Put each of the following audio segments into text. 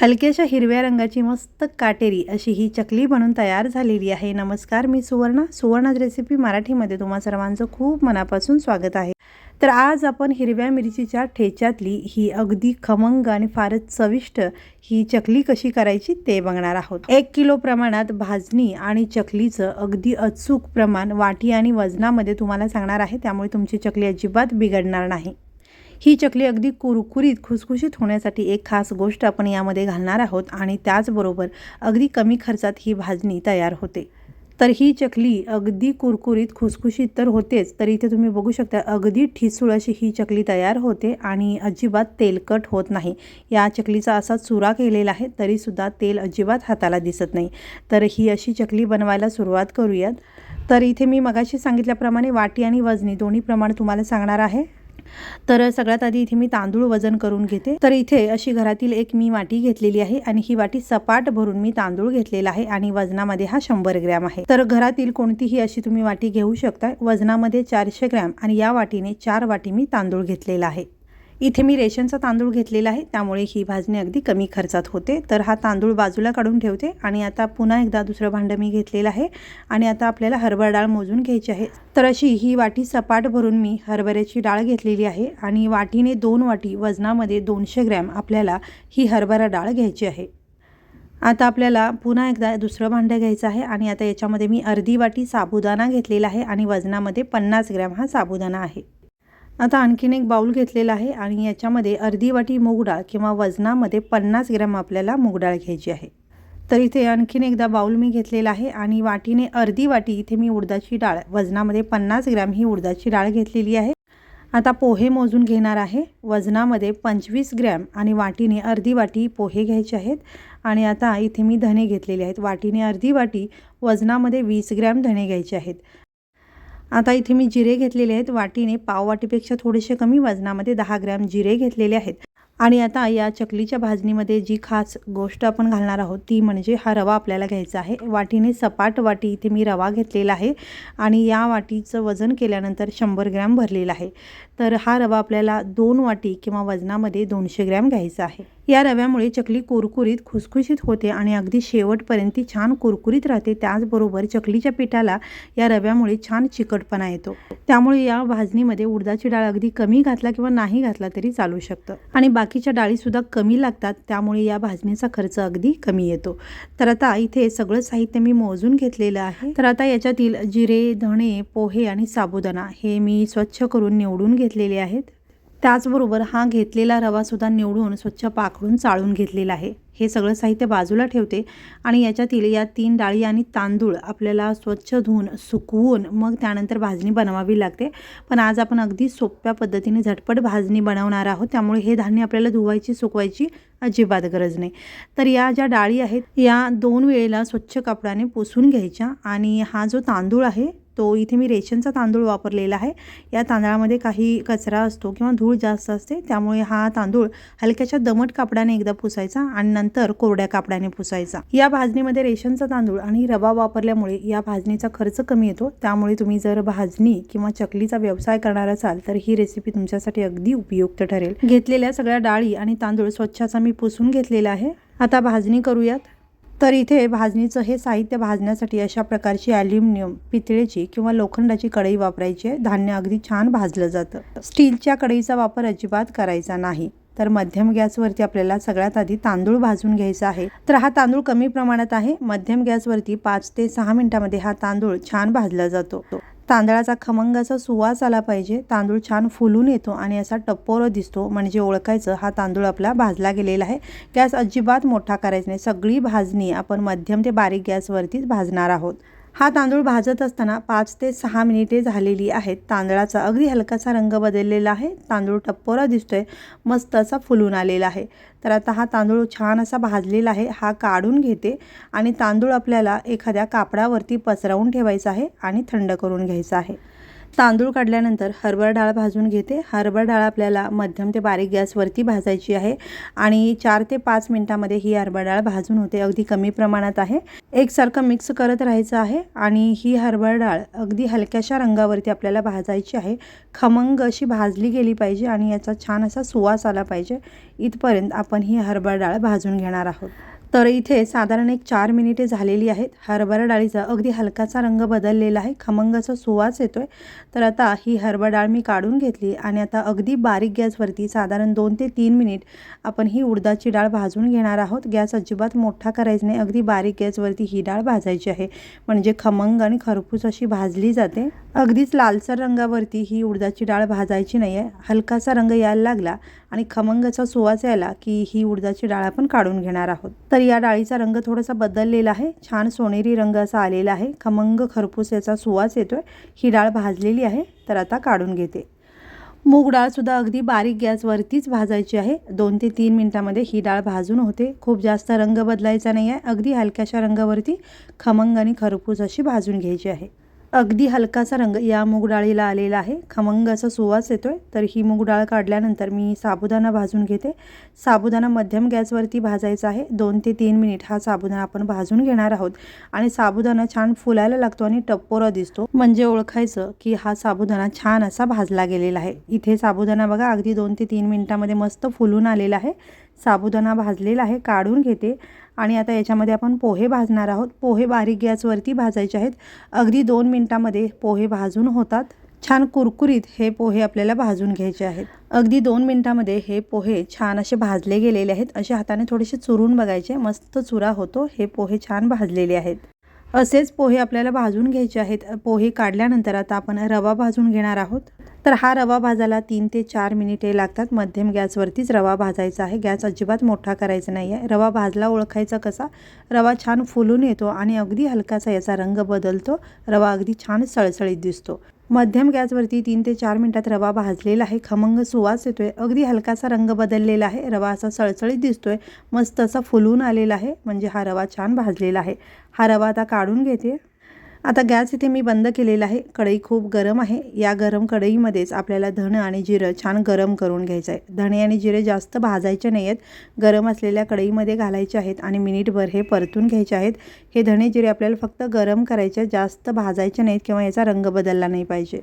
हलक्याशा हिरव्या रंगाची मस्त काटेरी अशी ही चकली बनून तयार झालेली आहे. नमस्कार मी सुवर्णा. सुवर्णाज रेसिपी मराठीमध्ये तुम्हा सर्वांचं खूप मनापासून स्वागत आहे. तर आज आपण हिरव्या मिरचीच्या ठेच्यातली ही अगदी खमंग आणि फारच चविष्ट ही चकली कशी करायची ते बघणार आहोत. एक किलो प्रमाणात भाजणी आणि चकलीचं अगदी अचूक प्रमाण वाटी आणि वजनामध्ये तुम्हाला सांगणार आहे. त्यामुळे तुमची चकली अजिबात बिघडणार नाही. ही चकली अगदी कुरकुरीत खुसखुशीत होण्यासाठी एक खास गोष्ट आपण यामध्ये घालणार आहोत आणि त्याचबरोबर अगदी कमी खर्चात ही भाजणी तयार होते. तर ही चकली अगदी कुरकुरीत खुसखुशीत तर होतेच तर इथे तुम्ही बघू शकता अगदी ठिसूळ अशी ही चकली तयार होते आणि अजिबात तेलकट होत नाही. या चकलीचा असा चुरा केलेला आहे तरीसुद्धा तेल अजिबात हाताला दिसत नाही. तर ही अशी चकली बनवायला सुरुवात करूयात. तर इथे मी मगाशी सांगितल्याप्रमाणे वाटी आणि वजनी दोन्ही प्रमाण तुम्हाला सांगणार आहे. तर सगळ्यात आधी इथे मी तांदूळ वजन करून घेते. तर इथे अशी घरातील एक मी वाटी घेतलेली आहे आणि ही वाटी सपाट भरून मी तांदूळ घेतलेला आहे आणि वजनामध्ये हा शंभर ग्रॅम आहे. तर घरातील कोणतीही अशी तुम्ही वाटी घेऊ शकता. वजनामध्ये चारशे ग्रॅम आणि या वाटीने चार वाटी मी तांदूळ घेतलेला आहे. इथे मी रेशनचा तांदूळ घेतलेला आहे त्यामुळे ही भाजणी अगदी कमी खर्चात होते. तर हा तांदूळ बाजूला काढून ठेवते आणि आता पुन्हा एकदा दुसरं भांडं मी घेतलेलं आहे आणि आता आपल्याला हरभरा डाळ मोजून घ्यायची आहे. तर अशी ही वाटी सपाट भरून मी हरभऱ्याची डाळ घेतलेली आहे आणि वाटीने दोन वाटी वजनामध्ये दोनशे ग्रॅम आपल्याला ही हरभरा डाळ घ्यायची आहे. आता आपल्याला पुन्हा एकदा दुसरं भांडं घ्यायचं आहे आणि आता याच्यामध्ये मी अर्धी वाटी साबुदाणा घेतलेला आहे आणि वजनामध्ये पन्नास ग्रॅम हा साबुदाणा आहे. आता आणखीन एक बाऊल घेतलेला आहे आणि याच्यामध्ये अर्धी वाटी मूगडाळ किंवा वजनामध्ये पन्नास ग्रॅम आपल्याला मूगडाळ घ्यायची आहे. तर इथे आणखीन एकदा बाऊल मी घेतलेला आहे आणि वाटीने अर्धी वाटी इथे मी उडदाची डाळ वजनामध्ये पन्नास ग्रॅम ही उडदाची डाळ घेतलेली आहे. आता पोहे मोजून घेणार आहे. वजनामध्ये पंचवीस ग्रॅम आणि वाटीने अर्धी वाटी पोहे घ्यायचे आहेत. आणि आता इथे मी धणे घेतलेले आहेत. वाटीने अर्धी वाटी वजनामध्ये वीस ग्रॅम धणे घ्यायचे आहेत. आता इथे मी जिरे घेतलेले आहेत. वाटीने पाव वाटीपेक्षा थोडेसे कमी वजनामध्ये दहा ग्रॅम जिरे घेतलेले आहेत. आणि आता या चकलीच्या भाजणीमध्ये जी खास गोष्ट आपण घालणार आहोत ती म्हणजे हा रवा आपल्याला घ्यायचा आहे. वाटीने सपाट वाटी इथे मी रवा घेतलेला आहे. आणि या वाटीचं वजन केल्यानंतर शंभर ग्रॅम भरलेला आहे. तर हा रवा आपल्याला दोन वाटी किंवा वजनामध्ये दोनशे ग्रॅम घ्यायचा आहे. या रव्यामुळे चकली कुरकुरीत खुसखुशीत होते आणि अगदी शेवटपर्यंत ती छान कुरकुरीत राहते. त्याचबरोबर चकलीच्या पिठाला या रव्यामुळे छान चिकटपणा येतो. त्यामुळे या भाजणीमध्ये उडदाची डाळ अगदी कमी घातला किंवा नाही घातला तरी चालू शकतं. आणि बाकीच्या डाळीसुद्धा कमी लागतात त्यामुळे या भाजणीचा खर्च अगदी कमी येतो. तर आता इथे सगळं साहित्य मी मोजून घेतलेलं आहे. तर आता याच्यातील जिरे धणे पोहे आणि साबुदाणा हे मी स्वच्छ करून निवडून घेतलेले आहेत. त्याचबरोबर हा घेतलेला रवासुद्धा निवडून स्वच्छ पाखडून चाळून घेतलेला आहे. हे सगळं साहित्य बाजूला ठेवते आणि याच्यातील या तीन डाळी आणि तांदूळ आपल्याला स्वच्छ धुवून सुकवून मग त्यानंतर भाजणी बनवावी लागते. पण आज आपण अगदी सोप्या पद्धतीने झटपट भाजणी बनवणार आहोत. त्यामुळे हे धान्य आपल्याला धुवायची सुकवायची अजिबात गरज नाही. तर या ज्या डाळी आहेत या दोन वेळेला स्वच्छ कपड्याने पुसून घ्यायच्या आणि हा जो तांदूळ आहे तो इथे मी रेशनचा तांदूळ वापरलेला आहे. या तांदळामध्ये काही कचरा असतो किंवा धूळ जास्त असते त्यामुळे हा तांदूळ हलक्याच्या दमट कापडाने एकदा पुसायचा आणि नंतर कोरड्या कापडाने पुसायचा. या भाजणीमध्ये रेशनचा तांदूळ आणि रवा वापरल्यामुळे या भाजणीचा खर्च कमी येतो. त्यामुळे तुम्ही जर भाजणी किंवा चकलीचा व्यवसाय करणार असाल तर ही रेसिपी तुमच्यासाठी अगदी उपयुक्त ठरेल. घेतलेल्या सगळ्या डाळी आणि तांदूळ स्वच्छाचा मी पुसून घेतलेला आहे. आता भाजणी करूयात. तर इथे भाजणीचं हे साहित्य भाजण्यासाठी अशा प्रकारची ॲल्युमिनियम पितळेची किंवा लोखंडाची कढई वापरायची. आहे धान्य अगदी छान भाजलं जातं. स्टीलच्या कढईचा वापर अजिबात करायचा नाही. तर मध्यम गॅसवरती आपल्याला सगळ्यात आधी तांदूळ भाजून घ्यायचा आहे. तर हा तांदूळ कमी प्रमाणात आहे. मध्यम गॅसवरती पाच ते सहा मिनिटामध्ये हा तांदूळ छान भाजला जातो. तांदळाचा खमंग असा सुवास आला पाहिजे. तांदूळ छान फुलून येतो आणि असा टप्पोर दिसतो. म्हणजे ओळखायचं हा तांदूळ आपला भाजला गेलेला आहे. गॅस अजिबात मोठा करायचा नाही. सगळी भाजणी आपण मध्यम ते बारीक गॅसवरतीच भाजणार आहोत. हा तांदूळ भाजत असताना पाच ते सहा मिनिटे झालेली आहेत. तांदळाचा अगदी हलकासा रंग बदललेला आहे. तांदूळ टप्पोरा दिसतोय. मस्त असा फुलून आलेला आहे. तर आता हा तांदूळ छान असा भाजलेला आहे. हा काढून घेते आणि तांदूळ आपल्याला एखाद्या कापडावरती पसरवून ठेवायचा आहे आणि थंड करून घ्यायचा आहे. तांदूळ काढल्यानंतर हरभरा डाळ भाजून घेते. हरभरा डाळ आपल्याला मध्यम ते बारीक गॅसवरती भाजायची आहे आणि चार ते पाच मिनटामध्ये ही हरभरा डाळ भाजून होते. अगदी कमी प्रमाणात आहे. एकसारखं मिक्स करत राहायचं आहे आणि ही हरभरा डाळ अगदी हलक्याशा रंगावरती आपल्याला भाजायची आहे. खमंग अशी भाजली गेली पाहिजे आणि याचा छान असा सुवास आला पाहिजे. इथपर्यंत आपण ही हरभरा डाळ भाजून घेणार आहोत. तर इथे साधारण एक चार मिनिटे झालेली आहेत. हरभरा डाळीचा अगदी हलकाचा रंग बदललेला आहे. खमंगाचा सुवास सुवास येतोय. तर आता ही हरभरा डाळ मी काढून घेतली आणि आता अगदी बारीक गॅसवरती साधारण दोन ते तीन मिनिट आपण ही उडदाची डाळ भाजून घेणार आहोत. गॅस अजिबात मोठा करायचा नाही. अगदी बारीक गॅसवरती ही डाळ भाजायची आहे. म्हणजे खमंग आणि खरपूस अशी भाजली जाते. अगदीच लालसर रंगावरती ही उडदाची डाळ भाजायची नाही आहे हलकासा रंग यायला लागला आणि खमंगाचा सुवास यायला की ही उडदाची डाळ आपण काढून घेणार आहोत. तर तर या डाळीचा रंग थोडासा बदललेला आहे. छान सोनेरी रंग असा आलेला आहे. खमंग खरपूस याचा सुवास येतोय. ही डाळ भाजलेली आहे. तर आता काढून घेते. मूग डाळसुद्धा अगदी बारीक गॅसवरतीच भाजायची आहे. दोन ते तीन मिनटामध्ये ही डाळ भाजून होते. खूप जास्त रंग बदलायचा नाही आहे अगदी हलक्याशा रंगावरती खमंग आणि खरपूस अशी भाजून घ्यायची आहे. अगदी हलकासा रंग या मूगडाळीला आलेला आहे. खमंग असा सुवास येतोय. तर ही मूग डाळ काढल्यानंतर मी साबुदाणा भाजून घेते. साबुदाणा मध्यम गॅसवरती भाजायचा आहे. दोन ते तीन मिनिट हा साबुदाणा आपण भाजून घेणार आहोत. आणि साबुदाणा छान फुलायला लागतो आणि टप्पोरा दिसतो. म्हणजे ओळखायचं की हा साबुदाणा छान असा भाजला गेलेला आहे. इथे साबुदाणा बघा अगदी दोन ते तीन मिनिटामध्ये मस्त फुलून आलेला आहे. साबुदाणा भाजलेला आहे काढून घेते. आणि आता याच्यामध्ये आपण पोहे भाजणार आहोत. पोहे बारीक गॅसवरती भाजायचे आहेत. अगदी दोन मिनटामध्ये पोहे भाजून होतात. छान कुरकुरीत हे पोहे आपल्याला भाजून घ्यायचे आहेत. अगदी दोन मिनटामध्ये हे पोहे छान असे भाजले गेलेले आहेत. असे हाताने थोडेसे चुरून बघायचे. मस्त चुरा होतो. हे पोहे छान भाजलेले आहेत. असेच पोहे आपल्याला भाजून घ्यायचे आहेत. पोहे काढल्यानंतर आता आपण रवा भाजून घेणार आहोत. तर हा रवा भाजायला तीन ते चार मिनिटे लागतात. मध्यम गॅसवरतीच रवा भाजायचा आहे. गॅस अजिबात मोठा करायचा नाही आहे. रवा भाजला ओळखायचा कसा? रवा छान फुलून येतो आणि अगदी हलकासा याचा रंग बदलतो. रवा अगदी छान सळसळीत दिसतो. मध्यम गॅसवरती तीन ते चार मिनटात रवा भाजलेला आहे. खमंग सुवास येतोय. अगदी हलकासा रंग बदललेला आहे. रवा असा सळसळीत दिसतोय. मस्त असा फुलून आलेला आहे. म्हणजे हा रवा छान भाजलेला आहे. हा रवा आता काढून घेते. आता गॅस इथे मी बंद केलेला आहे. कढई खूप गरम आहे. या गरम कढईमध्येच आपल्याला धणं आणि जिरं छान गरम करून घ्यायचं आहे. धणे आणि जिरे जास्त भाजायचे नाही आहेत गरम असलेल्या कढईमध्ये घालायचे आहेत आणि मिनिटभर हे परतून घ्यायचे आहेत. हे धणे जिरे आपल्याला फक्त गरम करायचे जास्त भाजायचे नाहीत किंवा याचा रंग बदलला नाही पाहिजे.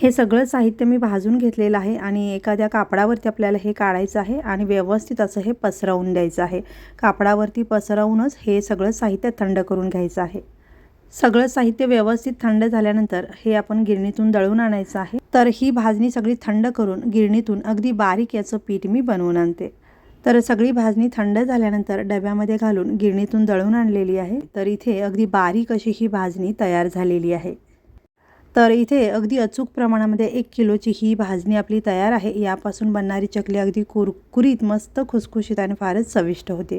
हे सगळं साहित्य मी भाजून घेतलेलं आहे आणि एखाद्या कापडावरती आपल्याला हे काढायचं आहे आणि व्यवस्थित असं हे पसरवून द्यायचं आहे. कापडावरती पसरवूनच हे सगळं साहित्य थंड करून घ्यायचं आहे. सगळं साहित्य व्यवस्थित थंड झाल्यानंतर हे आपण गिरणीतून दळून आणायचं आहे. तर ही भाजणी सगळी थंड करून गिरणीतून अगदी बारीक याचं पीठ मी बनवून आणते. तर सगळी भाजणी थंड झाल्यानंतर डब्यामध्ये घालून गिरणीतून दळून आणलेली आहे. तर इथे अगदी बारीक अशी ही भाजणी तयार झालेली आहे. तर इथे अगदी अचूक प्रमाणामध्ये एक किलोची ही भाजणी आपली तयार आहे. यापासून बनणारी चकली अगदी कुरकुरीत मस्त खुसखुशीत आणि फारच चविष्ट होते.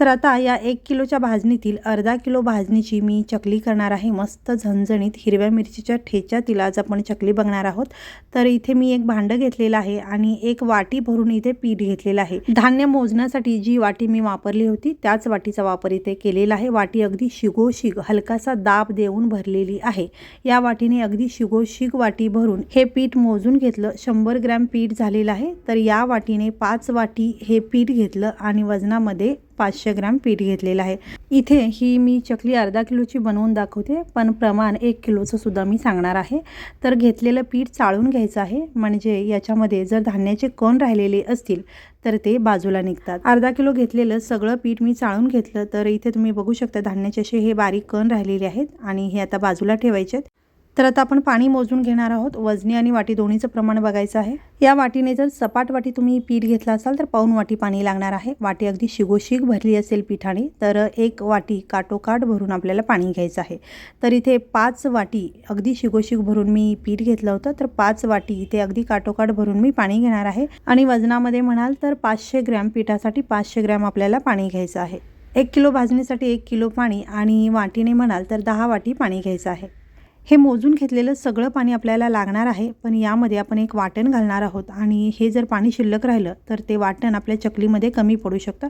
तर आता या एक किलोच्या भाजणीतील अर्धा किलो भाजणीची मी चकली करणार आहे. मस्त झणझणीत हिरव्या मिरचीच्या ठेच्यातील आज आपण चकली बघणार आहोत. तर इथे मी एक भांडं घेतलेलं आहे आणि एक वाटी भरून इथे पीठ घेतलेलं आहे. धान्य मोजण्यासाठी जी वाटी मी वापरली होती त्याच वाटीचा वापर इथे केलेला आहे. वाटी अगदी शिगोशिग हलकासा दाब देऊन भरलेली आहे. या वाटीने अगदी शिगोशिग वाटी भरून हे पीठ मोजून घेतलं. शंभर ग्रॅम पीठ झालेलं आहे. तर या वाटीने पाच वाटी हे पीठ घेतलं आणि वजनामध्ये पाचशे ग्रॅम पीठ घेतलेलं आहे. इथे ही मी चकली अर्धा किलोची बनवून दाखवते पण प्रमाण एक किलोचं सुद्धा मी सांगणार आहे. तर घेतलेलं पीठ चाळून घ्यायचं आहे म्हणजे याच्यामध्ये जर धान्याचे कण राहिलेले असतील तर ते बाजूला निघतात. अर्धा किलो घेतलेलं सगळं पीठ मी चाळून घेतलं तर इथे तुम्ही बघू शकता धान्याचे असे हे बारीक कण राहिलेले आहेत आणि हे आता बाजूला ठेवायचे आहेत. तर आता आपण पाणी मोजून घेणार आहोत. वजनी आणि वाटी दोन्हीचं प्रमाण बघायचं आहे. या वाटीने जर सपाट वाटी तुम्ही पीठ घेतला असाल तर पाऊन वाटी पाणी लागणार आहे. वाटी अगदी शिगोशिग भरली असेल पिठाने तर एक वाटी काटोकाट भरून आपल्याला पाणी घ्यायचं आहे. तर इथे पाच वाटी अगदी शिगोशिग भरून मी पीठ घेतलं होतं तर पाच वाटी इथे अगदी काटोकाट भरून मी पाणी घेणार आहे. आणि वजनामध्ये म्हणाल तर पाचशे ग्रॅम पिठासाठी पाचशे ग्रॅम आपल्याला पाणी घ्यायचं आहे. एक किलो भाजणीसाठी एक किलो पाणी आणि वाटीने म्हणाल तर दहा वाटी पाणी घ्यायचं आहे. हे मोजून घेतलेलं सगळं पाणी आपल्याला लागणार आहे पण यामध्ये आपण एक वाटण घालणार आहोत आणि हे जर पाणी शिल्लक राहिलं तर ते वाटण आपल्या चकलीमध्ये कमी पडू शकतं.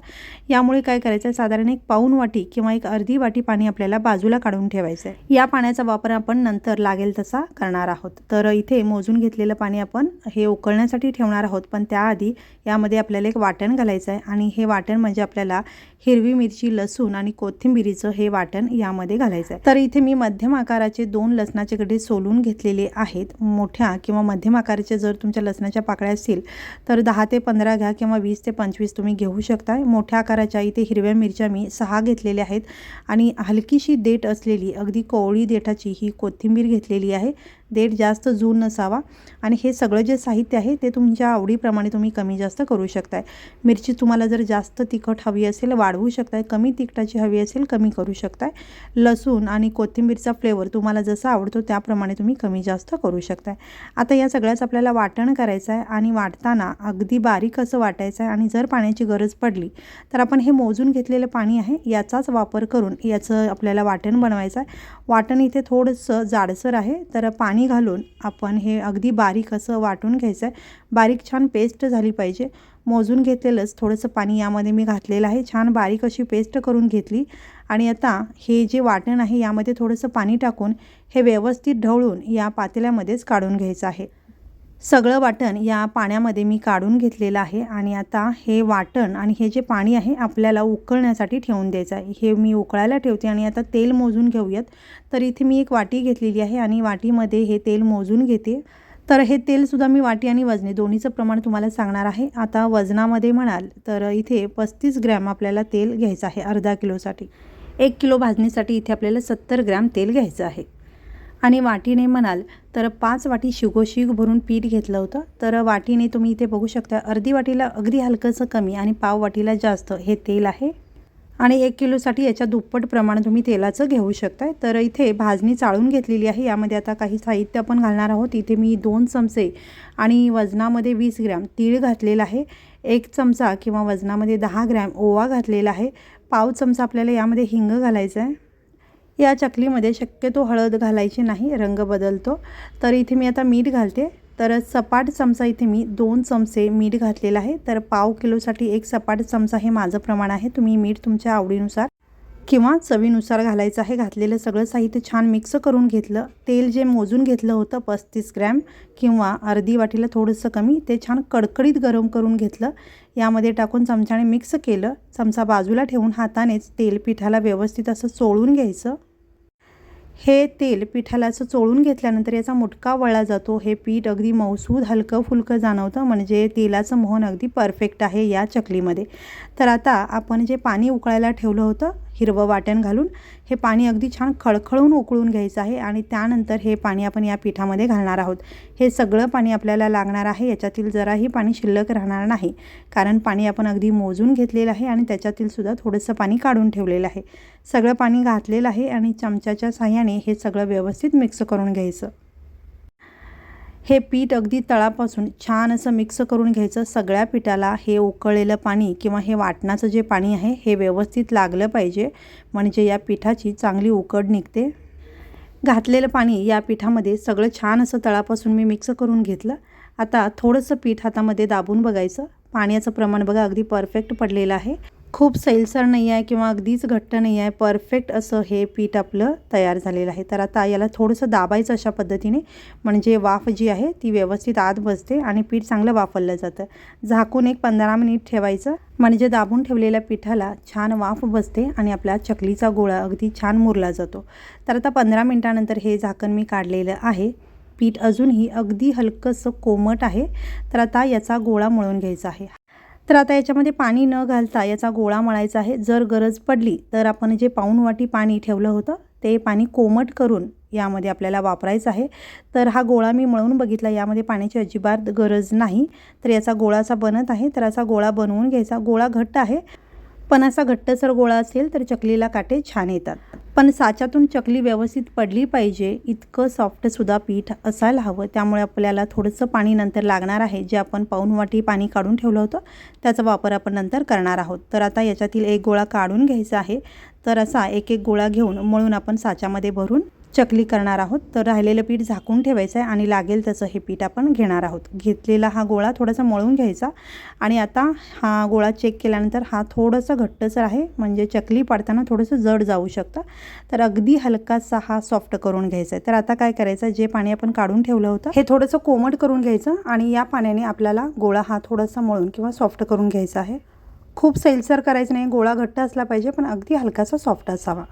यामुळे काय करायचं आहे साधारण एक पाऊन वाटी किंवा एक अर्धी वाटी पाणी आपल्याला बाजूला काढून ठेवायचं आहे या पाण्याचा वापर आपण नंतर लागेल तसा करणार आहोत. तर इथे मोजून घेतलेलं पाणी आपण हे उकळण्यासाठी ठेवणार आहोत पण त्याआधी यामध्ये आपल्याला एक वाटण घालायचं आहे आणि हे वाटण म्हणजे आपल्याला हिरवी मिरची लसूण आणि कोथिंबिरीचं हे वाटण यामध्ये घालायचं आहे तर इथे मी मध्यम आकाराचे दोन लस लसणाचे गड्डे सोलून घेतलेले आहेत. मोठ्या किंवा मध्यम आकाराच्या जर तुमच्या लसणाच्या पाकळ्या असतील तर दहा ते पंधरा घ्या किंवा वीस ते पंचवीस तुम्ही घेऊ शकता मोठ्या आकाराच्या इथे हिरव्या मिरच्या मी सहा घेतलेल्या आहेत. आणि हलकीशी देठ असलेली अगदी कोवळी देठाची ही कोथिंबीर घेतलेली आहे. देठ जास्त जून नसावा. आणि हे सगळं जे साहित्य आहे ते तुमच्या आवडीप्रमाणे तुम्ही कमी जास्त करू शकताय. मिरची तुम्हाला जर जास्त तिखट हवी असेल वाढवू शकताय. कमी तिखटाची हवी असेल कमी करू शकताय. लसूण आणि कोथिंबीरचा फ्लेवर तुम्हाला जसा आवडतो त्याप्रमाणे तुम्ही कमी जास्त करू शकताय. आता या सगळ्याच आपल्याला वाटण करायचं आहे आणि वाटताना अगदी बारीक असं वाटायचं आहे आणि जर पाण्याची गरज पडली तर आपण हे मोजून घेतलेलं पाणी आहे याचाच वापर करून याचं आपल्याला वाटण बनवायचं आहे. वाटण इथे थोडंसं जाडसर आहे तर पाणी घालून आपण हे अगदी बारीक असं वाटून घ्यायचं आहे. बारीक छान पेस्ट झाली पाहिजे. मोजून घेतलेलंच थोडंसं पाणी यामध्ये मी घातलेलं आहे. छान बारीक अशी पेस्ट करून घेतली. आणि आता हे जे वाटण आहे यामध्ये थोडंसं पाणी टाकून हे व्यवस्थित ढवळून या पातेल्यामध्येच काढून घ्यायचं आहे. सगळं वाटण या पाण्यामध्ये मी काढून घेतलेलं आहे आणि आता हे वाटण आणि हे जे पाणी आहे आपल्याला उकळण्यासाठी ठेवून द्यायचं आहे. हे मी उकळायला ठेवते आणि आता तेल मोजून घेऊयात. तर इथे मी एक वाटी घेतलेली आहे आणि वाटीमध्ये हे तेल मोजून घेते. तर हे तेलसुद्धा मी वाटी आणि वजने दोन्हीचं प्रमाण तुम्हाला सांगणार आहे. आता वजनामध्ये म्हणाल तर इथे पस्तीस ग्रॅम आपल्याला तेल घ्यायचं आहे अर्धा किलोसाठी. एक किलो भाजणीसाठी इथे आपल्याला सत्तर ग्रॅम तेल घ्यायचं आहे. आणि वाटीने म्हणाल तर पाच वाटी शिगोशिग भरून पीठ घेतलं होतं. तर वाटीने तुम्ही इथे बघू शकता अर्धी वाटीला अगदी हलकंसं कमी आणि पाव वाटीला जास्त. हे तेल आहे. आणि एक किलोसाठी याच्या दुप्पट प्रमाण तुम्ही तेलाचं घेऊ शकताय. तर इथे भाजणी चाळून घेतलेली आहे. यामध्ये आता काही साहित्य आपण घालणार आहोत. इथे मी दोन चमचे आणि वजनामध्ये वीस ग्रॅम तीळ घातलेला आहे. एक चमचा किंवा वजनामध्ये दहा ग्रॅम ओवा घातलेला आहे. पाव चमचा आपल्याला यामध्ये हिंग घालायचं आहे. या चकलीमध्ये शक्यतो हळद घालायची नाही रंग बदलतो. तर इथे मी आता मीठ घालते. तर सपाट चमचा इथे मी दोन चमचे मीठ घातलेलं आहे. तर पाव किलोसाठी एक सपाट चमचा हे माझं प्रमाण आहे. तुम्ही मीठ तुमच्या आवडीनुसार किंवा चवीनुसार घालायचं आहे. घातलेलं सगळं साहित्य छान मिक्स करून घेतलं. तेल जे मोजून घेतलं होतं पस्तीस ग्रॅम किंवा अर्धी वाटीला थोडंसं कमी ते छान कडकडीत गरम करून घेतलं. यामध्ये टाकून चमच्याने मिक्स केलं. चमचा बाजूला ठेवून हातानेच तेल पिठाला व्यवस्थित असं चोळून घ्यायचं. हे तेल पिठाला असं चोळून घेतल्यानंतर याचा मुटका वळला जातो. हे पीठ अगदी मौसूद हलकं फुलकं जाणवतं. म्हणजे तेलाचं मोहन अगदी परफेक्ट आहे या चकलीमध्ये. तर आता आपण जे पाणी उकळायला ठेवलं होतं हिरवं वाटण घालून हे पाणी अगदी छान खळखळून उकळून घ्यायचं आहे आणि त्यानंतर हे पाणी आपण या पिठामध्ये घालणार आहोत. हे सगळं पाणी आपल्याला लागणार आहे याच्यातील जराही पाणी शिल्लक राहणार नाही. कारण पाणी आपण अगदी मोजून घेतलेलं आहे आणि त्याच्यातील सुद्धा थोडंसं पाणी काढून ठेवलेलं आहे. सगळं पाणी घातलेलं आहे आणि चमच्याच्या साह्याने हे सगळं व्यवस्थित मिक्स करून घ्यायचं. हे पीठ अगदी तळापासून छान असं मिक्स करून घ्यायचं. सगळ्या पिठाला हे उकळलेलं पाणी किंवा हे वाटणाचं जे पाणी आहे हे व्यवस्थित लागलं पाहिजे. म्हणजे या पिठाची चांगली उकड निघते. घातलेलं पाणी या पिठामध्ये सगळं छान असं तळापासून मी मिक्स करून घेतलं. आता थोडंसं पीठ हातामध्ये दाबून बघायचं. पाण्याचं प्रमाण बघा अगदी परफेक्ट पडलेलं आहे. खूप सैलसर नाही आहे किंवा अगदीच घट्ट नाही आहे परफेक्ट असं हे पीठ आपलं तयार झालेलं आहे. तर आता याला थोडंसं दाबायचं अशा पद्धतीने म्हणजे वाफ जी आहे ती व्यवस्थित आत बसते आणि पीठ चांगलं वाफरलं जातं. झाकून एक पंधरा मिनिट ठेवायचं. म्हणजे दाबून ठेवलेल्या पिठाला छान वाफ बसते आणि आपला चकलीचा गोळा अगदी छान मुरला जातो. तर आता पंधरा मिनटानंतर हे झाकण मी काढलेलं आहे. पीठ अजूनही अगदी हलकंसं कोमट आहे. तर आता याचा गोळा मळून घ्यायचा आहे. तर आता याच्यामध्ये पाणी न घालता याचा गोळा मळायचा आहे. जर गरज पडली तर आपण जे पाऊण वाटी पाणी ठेवलं होतं ते पाणी कोमट करून यामध्ये आपल्याला वापरायचं आहे. तर हा गोळा मी मळून बघितला यामध्ये पाण्याची अजिबात गरज नाही. तर याचा गोळा असा बनत आहे. तर असा गोळा बनवून घ्यायचा. गोळा घट्ट आहे. पण असा घट्टसर गोळा असेल तर चकलीला काटे छान येतात. पण साच्यातून चकली व्यवस्थित पडली पाहिजे इतकं सॉफ्टसुद्धा पीठ असायला हवं. त्यामुळे आपल्याला थोडंसं पाणी नंतर लागणार आहे. जे आपण पाऊन वाटी पाणी काढून ठेवलं होतं त्याचा वापर आपण नंतर करणार आहोत. तर आता याच्यातील एक गोळा काढून घ्यायचा आहे. तर असा एक एक गोळा घेऊन मळून आपण साच्यामध्ये भरून चकली करणार आहोत. तर राहिलेलं पीठ झाकून ठेवायचं आहे आणि लागेल तसं हे पीठ आपण घेणार आहोत. घेतलेला हा गोळा थोडासा मळून घ्यायचा आणि आता हा गोळा चेक केल्यानंतर हा थोडंसं घट्टसर आहे. म्हणजे चकली पाडताना थोडंसं जड जाऊ शकतं. तर अगदी हलकासा हा सॉफ्ट करून घ्यायचा आहे तर आता काय करायचं जे पाणी आपण काढून ठेवलं होतं हे थोडंसं कोमट करून घ्यायचं आणि या पाण्याने आपल्याला गोळा हा थोडासा मळून किंवा सॉफ्ट करून घ्यायचा आहे. खूप सैलसर करायचं नाही. गोळा घट्ट असला पाहिजे पण अगदी हलकासा सॉफ्ट असावा.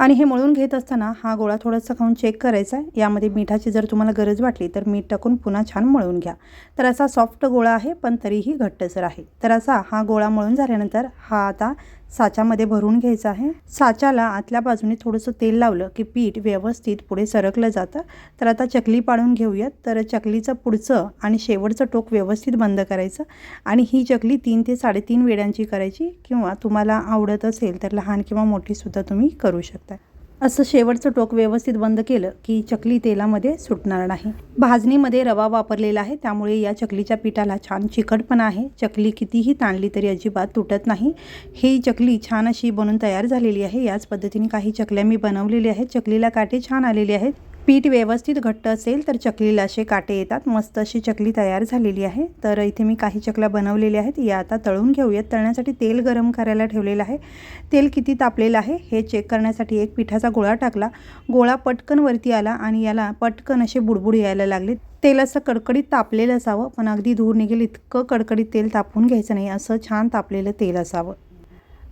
आणि हे मळून घेत असताना हा गोळा थोडासा खाऊन चेक करायचा आहे. यामध्ये मिठाची जर तुम्हाला गरज वाटली तर मीठ टाकून पुन्हा छान मळून घ्या. तर असा सॉफ्ट गोळा आहे पण तरीही घट्टसर आहे. तर असा हा गोळा मळून झाल्यानंतर हा आता साच्यामध्ये भरून घ्यायचं आहे. साच्याला आतल्या बाजूने थोडंसं तेल लावलं की पीठ व्यवस्थित पुढे सरकलं जातं. तर आता चकली पाडून घेऊयात. तर चकलीचं पुढचं आणि शेवटचं टोक व्यवस्थित बंद करायचं. आणि ही चकली तीन ते साडेतीन वेळांची करायची किंवा तुम्हाला आवडत असेल तर लहान किंवा मोठीसुद्धा तुम्ही करू शकता. असं शेवटचं टोक व्यवस्थित बंद केलं की चकली तेलामध्ये सुटणार नाही. भाजणीमध्ये रवा वापरलेला आहे त्यामुळे या चकलीच्या पिठाला छान चिकटपणा आहे. चकली कितीही ताणली तरी अजिबात तुटत नाही. ही चकली छान अशी बनून तयार झालेली आहे. याच पद्धतीने काही चकल्या मी बनवलेल्या आहेत. चकलीला काटे छान आलेले आहेत. पीठ व्यवस्थित घट्ट असेल तर चकलीला असे काटे येतात. मस्त अशी चकली तयार झालेली आहे. तर इथे मी काही चकल्या बनवलेल्या आहेत. या आता तळून घेऊयात. तळण्यासाठी तेल गरम करायला ठेवलेलं आहे. तेल किती तापलेलं आहे हे चेक करण्यासाठी एक पिठाचा गोळा टाकला. गोळा पटकन वरती आला आणि याला पटकन असे बुडबुड यायला लागले. तेल असं कडकडीत तापलेलं असावं पण अगदी धूर निघेल इतकं कडकडीत तेल तापून घ्यायचं नाही. असं छान तापलेलं तेल असावं.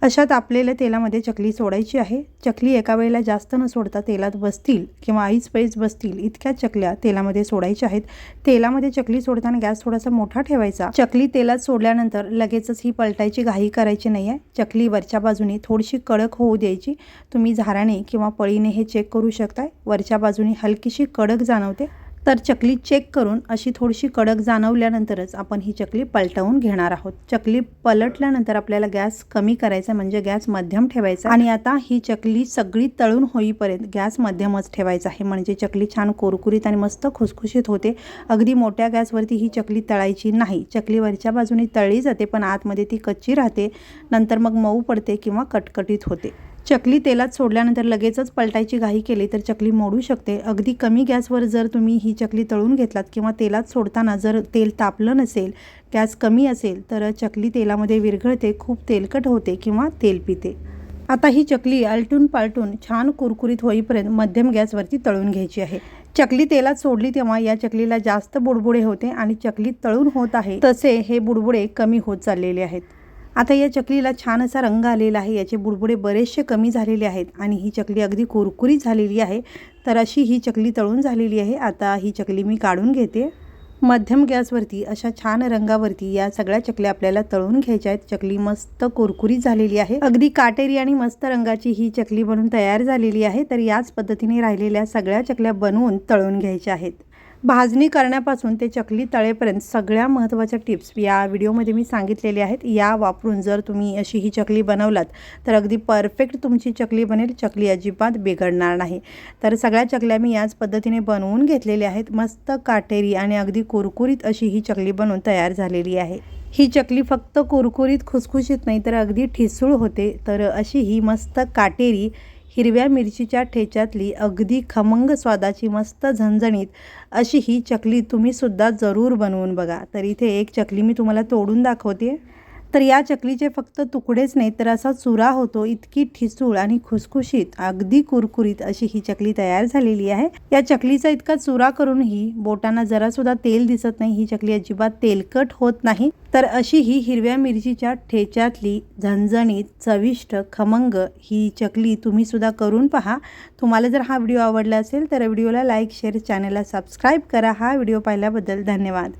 अशा तापलेल्या तेलामध्ये चकली सोडायची आहे. चकली एका वेळेला जास्त न सोडता तेलात बसतील किंवा आईच पैस बसतील इतक्या चकल्या तेलामध्ये सोडायच्या आहेत. तेलामध्ये चकली सोडताना गॅस थोडासा मोठा ठेवायचा. चकली तेलात सोडल्यानंतर लगेचच ही पलटायची घाई करायची नाही आहे चकली वरच्या बाजूने थोडीशी कडक होऊ द्यायची. तुम्ही झाराने किंवा पळीने हे चेक करू शकताय. वरच्या बाजूने हलकीशी कडक जाणवते. तर चकली चेक करून अशी थोडीशी कडक जाणवल्यानंतरच आपण ही चकली पलटवून घेणार आहोत. चकली पलटल्यानंतर आपल्याला गॅस कमी करायचा म्हणजे गॅस मध्यम ठेवायचा आणि आता ही चकली सगळी तळून होईपर्यंत गॅस मध्यमच ठेवायचा आहे म्हणजे चकली छान कुरकुरीत आणि मस्त खुसखुशीत होते. अगदी मोठ्या गॅसवरती ही चकली तळायची नाही. चकली वरच्या बाजूने तळली जाते पण आतमध्ये ती कच्ची राहते. नंतर मग मऊ पडते किंवा कटकटीत होते. चकली तेलात सोडल्यानंतर लगेचच पलटायची घाई केली तर चकली मोडू शकते. अगदी कमी गॅसवर जर तुम्ही ही चकली तळून घेतलात किंवा तेलात सोडताना जर तेल तापलं नसेल गॅस कमी असेल तर चकली तेलामध्ये विरघळते खूप तेलकट होते किंवा तेल पिते. आता ही चकली आलटून पालटून छान कुरकुरीत होईपर्यंत मध्यम गॅसवरती तळून घ्यायची आहे. चकली तेलात सोडली तेव्हा या चकलीला जास्त बुडबुडे होते आणि चकली तळून होत आहे तसे हे बुडबुडे कमी होत चाललेले आहेत. आता या चकलीला छान असा रंग आलेला आहे. याचे बुडबुडे बरेचसे कमी झालेले आहेत आणि ही चकली अगदी कुरकुरीत झालेली आहे. तर अशी ही चकली तळून झालेली आहे. आता ही चकली मी काढून घेते. मध्यम गॅसवरती अशा छान रंगावरती या सगळ्या चकल्या आपल्याला तळून घ्यायच्या आहेत. चकली मस्त कुरकुरी झालेली आहे. अगदी काटेरी आणि मस्त रंगाची ही चकली बनून तयार झालेली आहे. तर याच पद्धतीने राहिलेल्या सगळ्या चकल्या बनवून तळून घ्यायच्या आहेत. भाजणी करण्यापासून ते चकली तळेपर्यंत सगळ्या महत्त्वाच्या टिप्स या व्हिडिओमध्ये मी सांगितलेले आहेत. या वापरून जर तुम्ही अशी ही चकली बनवलात तर अगदी परफेक्ट तुमची चकली बनेल. चकली अजिबात बिघडणार नाही. तर सगळ्या चकल्या मी याच पद्धतीने बनवून घेतलेल्या आहेत. मस्त काटेरी आणि अगदी कुरकुरीत अशी ही चकली बनवून तयार झालेली आहे. ही चकली फक्त कुरकुरीत खुसखुशीत नाही तर अगदी ठिसूळ होते. तर अशी ही मस्त काटेरी हिरव्या मिरचीच्या ठेच्यातली अगदी खमंग स्वादाची मस्त झणझणीत अशी ही चकली तुम्हीसुद्धा जरूर बनवून बघा. तर इथे एक चकली मी तुम्हाला तोडून दाखवते तर या चकलीचे फक्त तुकडेच नाही तर असा चुरा होतो इतकी ठिसूळ आणि खुसखुशीत अगदी कुरकुरीत अशी ही चकली तयार झालेली आहे. या चकलीचा इतका चुरा करूनही बोटांना जरासुद्धा तेल दिसत नाही ही चकली अजिबात तेलकट होत नाही. तर अशी ही हिरव्या मिरचीच्या ठेच्यातली झणझणीत चविष्ट खमंग ही चकली तुम्ही सुद्धा करून पहा. तुम्हाला जर हा व्हिडिओ आवडला असेल तर व्हिडिओला लाईक शेअर चॅनलला सबस्क्राईब करा. हा व्हिडिओ पाहिल्याबद्दल धन्यवाद.